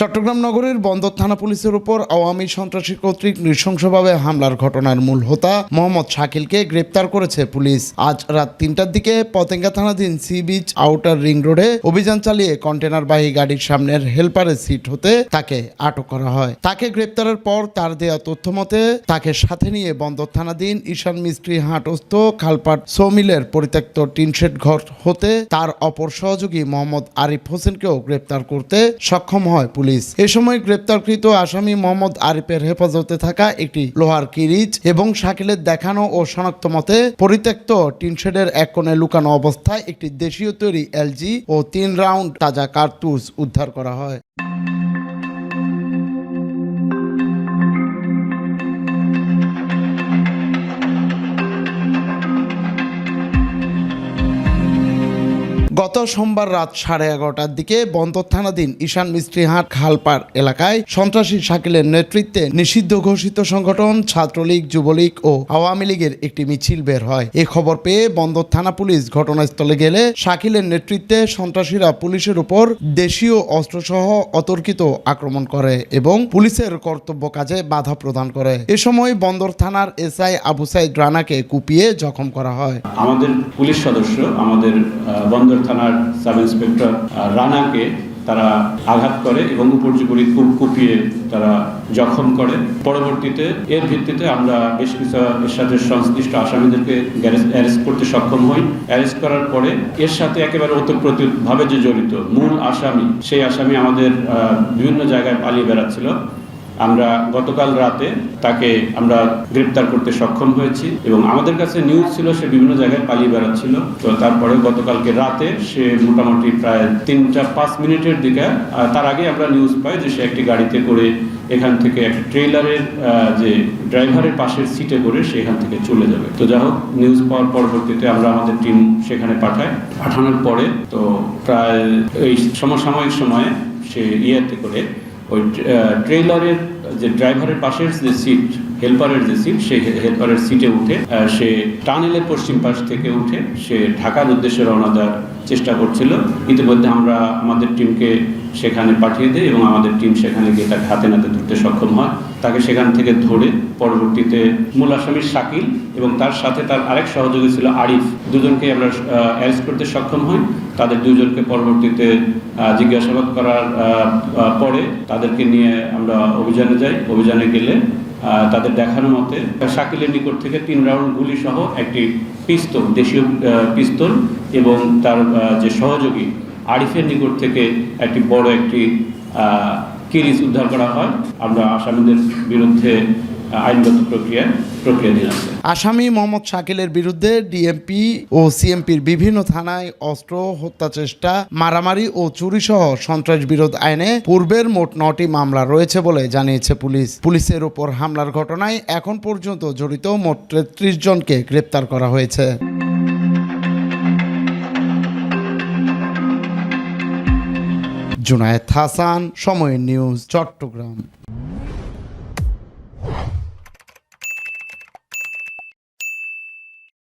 চট্টগ্রাম নগরের বন্দর থানা পুলিশের উপর আওয়ামী সন্ত্রাসী কর্তৃক নৃশংসভাবে হামলার ঘটনার মূল হোতা মোহাম্মদ শাকিলকে গ্রেপ্তার করেছে পুলিশ। আজ রাত তিনটার দিকে পতেঙ্গা থানাধীন সি বিচ আউটার রিং রোডে অভিযান চালিয়ে কন্টেনারবাহী গাড়ির সামনের হেলপারের সিট হতে তাকে আটক করা হয়। তাকে গ্রেপ্তারের পর তার দেওয়া তথ্য মতে, তাকে সাথে নিয়ে বন্দর থানাধীন ঈশান মিস্ত্রি হাটস্থ খালপাট সৌমিলের পরিত্যক্ত টিনশেড ঘর হতে তার অপর সহযোগী মোহাম্মদ আরিফ হোসেনকেও গ্রেপ্তার করতে সক্ষম হয় পুলিশ। এ সময় গ্রেপ্তারকৃত আসামি মোহাম্মদ আরিফের হেফাজতে থাকা একটি লোহার কিরিচ এবং শাকিলের দেখানো ও শনাক্ত মতে পরিত্যক্ত টিনশেডের এক কোণে লুকানো অবস্থায় একটি দেশীয় তৈরি এলজি ও তিন রাউন্ড তাজা কার্তুজ উদ্ধার করা হয়। গত সোমবার রাত সাড়ে এগারোটার দিকে বন্দর থানাধীন ঈশান মিস্ত্রিহাট খালপাড় এলাকায় সন্ত্রাসী শাকিলের নেতৃত্বে নিষিদ্ধ ঘোষিত সংগঠন, ছাত্রলীগ, যুবলীগ ও আওয়ামী লীগের একটি মিছিল বের হয়। এ খবর পেয়ে বন্দর থানা পুলিশ ঘটনাস্থলে গেলে শাকিলের নেতৃত্বে সন্ত্রাসীরা পুলিশের উপর দেশীয় অস্ত্রসহ অতর্কিত আক্রমণ করে এবং পুলিশের কর্তব্য কাজে বাধা প্রদান করে। এ সময় বন্দর থানার এসআই আবু সাইদ রানাকে কুপিয়ে জখম করা হয়। আমাদের পুলিশ সদস্য, আমাদের বন্দর থানার সাব ইন্সপেক্টর রানাকে তারা আঘাত করে এবং উপর্যুপরি কুপিয়ে তারা জখম করে। পরবর্তীতে এর ভিত্তিতে আমরা বেশ কিছু এর সাথে সংশ্লিষ্ট আসামিদেরকে অ্যারেস্ট করতে সক্ষম হই। অ্যারেস্ট করার পরে এর সাথে একেবারে ওতপ্রোতভাবে যে জড়িত মূল আসামি, সেই আসামি আমাদের বিভিন্ন জায়গায় পালিয়ে বেড়াচ্ছিল। আমরা গতকাল রাতে তাকে আমরা গ্রেপ্তার করতে সক্ষম হয়েছি এবং আমাদের কাছে নিউজ ছিল সে বিভিন্ন জায়গায় পালিয়ে বেড়াচ্ছিল। তো তারপরে গতকালকে রাতে সে মোটামুটি প্রায় তিনটা পাঁচ মিনিটের দিকে তার আগে আমরা নিউজ পাই যে সে একটি গাড়িতে করে এখান থেকে একটা ট্রেলারের যে ড্রাইভারের পাশের সিটে করে সে এখান থেকে চলে যাবে। তো যাই হোক নিউজ পাওয়ার পরবর্তীতে আমরা আমাদের টিম সেখানে পাঠাই। পাঠানোর পরে তো প্রায় এই সমসাময়িক সময়ে সে ইয়েতে করে ওই ট্রেলারের যে ড্রাইভারের পাশের যে সিট, হেল্পারের যে সিট, সেই হেল্পারের সিটে উঠে সে টানেলের পশ্চিম পাশ থেকে উঠে সে ঢাকার উদ্দেশ্যে রওনা দেওয়ার চেষ্টা করছিল। ইতিমধ্যে আমরা আমাদের টিমকে সেখানে পাঠিয়ে দেয় এবং আমাদের টিম সেখানে গিয়ে তাকে হাতে নাতে ধরতে সক্ষম হয়। তাকে সেখান থেকে ধরে পরবর্তীতে মূল আসামির শাকিল এবং তার সাথে তার আরেক সহযোগী ছিল আরিফ। দুজনকে আমরা অ্যারেস্ট করতে সক্ষম হই। তাদের দুজনকে পরবর্তীতে জিজ্ঞাসাবাদ করার পরে তাদেরকে নিয়ে আমরা অভিযানে যাই। অভিযানে গেলে তাদের দেখানো মতে শাকিলের নিকট থেকে তিন রাউন্ড গুলি সহ একটি পিস্তল, দেশীয় পিস্তল এবং তার যে সহযোগী আরিফের নিকট থেকে একটি বড় একটি কিরিচ উদ্ধার করা হয়। আমরা আসামিদের বিরুদ্ধে আইনগত প্রক্রিয়া আসামি মোহাম্মদ শাকিলের বিরুদ্ধে ডিএমপি ও সিএমপির বিভিন্ন থানায় অস্ত্র, হত্যা চেষ্টা, মারামারি ও চুরি সহ সন্ত্রাস বিরোধ আইনে পূর্বের মোট নটি মামলা রয়েছে বলে জানিয়েছে পুলিশ। পুলিশের ওপর হামলার ঘটনায় এখন পর্যন্ত জড়িত মোট তেত্রিশ জনকে গ্রেপ্তার করা হয়েছে। জুনায়েদ হাসান সময় নিউজ চট্টগ্রাম।